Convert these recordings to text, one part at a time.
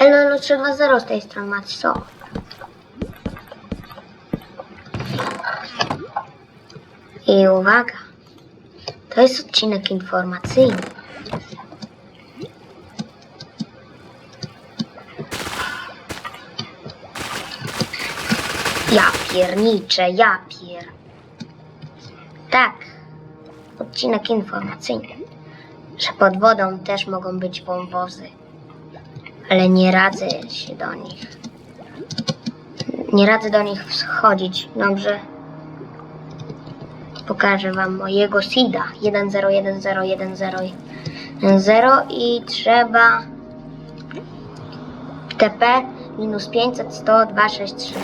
Hello 320 z tej strony Matso. I uwaga, to jest odcinek informacyjny. Ja pierniczę, ja pier. Tak, odcinek informacyjny, że pod wodą też mogą być wąwozy ale nie radzę się do nich. Nie radzę do nich wchodzić, dobrze? Pokażę wam mojego SIDA 10101010 i trzeba TP minus 500 100 263.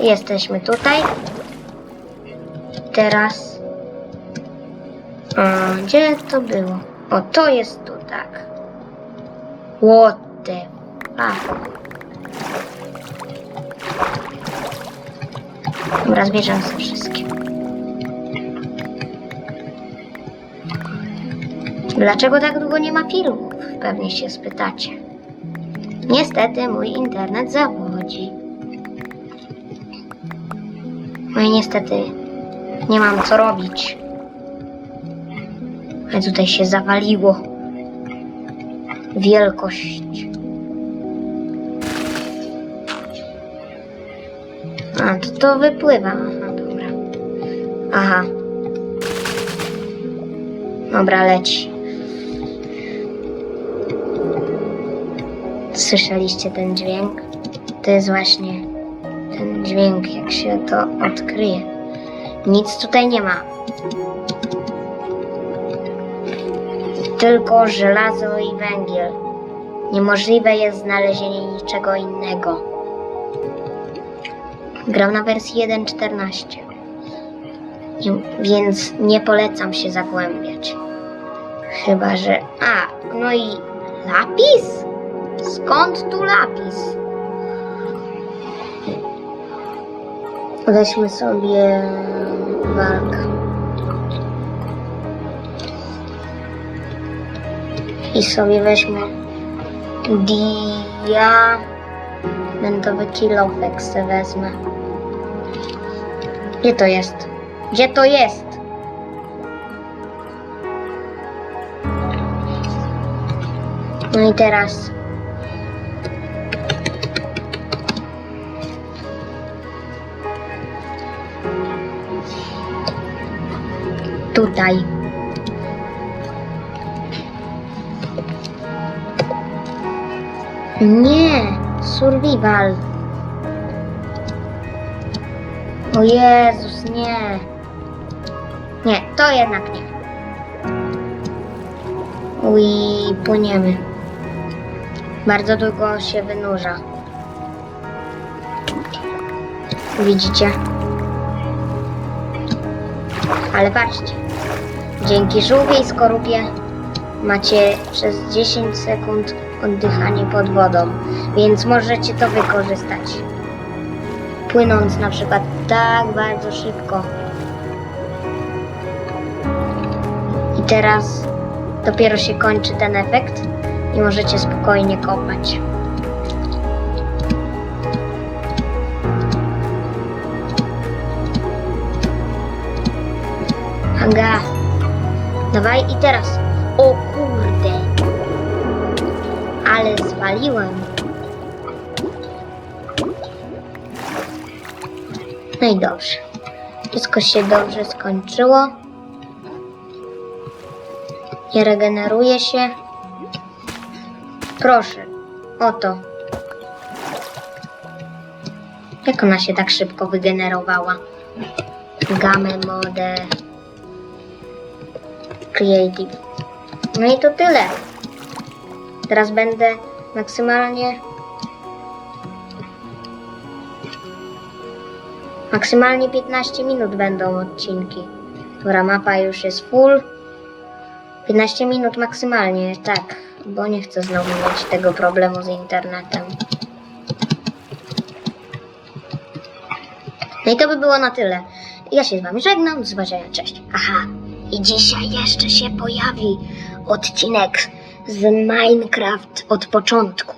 Jesteśmy tutaj. Teraz a, gdzie to było? O, to jest tu, tak. What the fuck? Dobra, zbierzemy sobie wszystkie. Dlaczego tak długo nie ma filmów? Pewnie się spytacie. Niestety mój internet zawodzi. No i niestety nie mam co robić. A tutaj się zawaliło wielkość. A, to to wypływa. Aha, dobra. Aha. Dobra, leci. Słyszeliście ten dźwięk? To jest właśnie ten dźwięk, jak się to odkryje. Nic tutaj nie ma. Tylko żelazo i węgiel. Niemożliwe jest znalezienie niczego innego. Gram na wersji 1.14, Nie- więc nie polecam się zagłębiać. Chyba, że... A, no i lapis? Skąd tu lapis? Weźmy sobie walkę. I sobie weźmy diamentowy kilofek se wezmę. Gdzie to jest? Gdzie to jest? No i teraz tutaj. Nie, survival. O Jezus, nie. Nie, to jednak nie. I płyniemy. Bardzo długo się wynurza. Widzicie? Ale patrzcie. Dzięki żółwiej skorupie macie przez 10 sekund oddychanie pod wodą, więc możecie to wykorzystać. Płynąc na przykład tak bardzo szybko. I teraz dopiero się kończy ten efekt i możecie spokojnie kopać. Aga, dawaj i teraz. O. Ale zwaliłem. No i dobrze. Wszystko się dobrze skończyło. Nie regeneruje się. Proszę. Oto. Jak ona się tak szybko wygenerowała? Game mode. Creative. No i to tyle. Teraz będę maksymalnie. Maksymalnie 15 minut będą odcinki. Dobra, mapa już jest full. 15 minut maksymalnie, tak, bo nie chcę znowu mieć tego problemu z internetem. No i to by było na tyle. Ja się z wami żegnam, do zobaczenia, cześć. Aha, i dzisiaj jeszcze się pojawi odcinek z Minecraft od początku.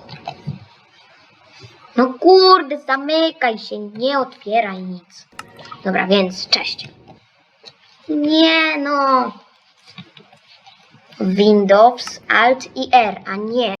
No kurde, zamykaj się, nie otwieraj nic. Dobra, więc cześć. Nie no. Windows, Alt i R, a nie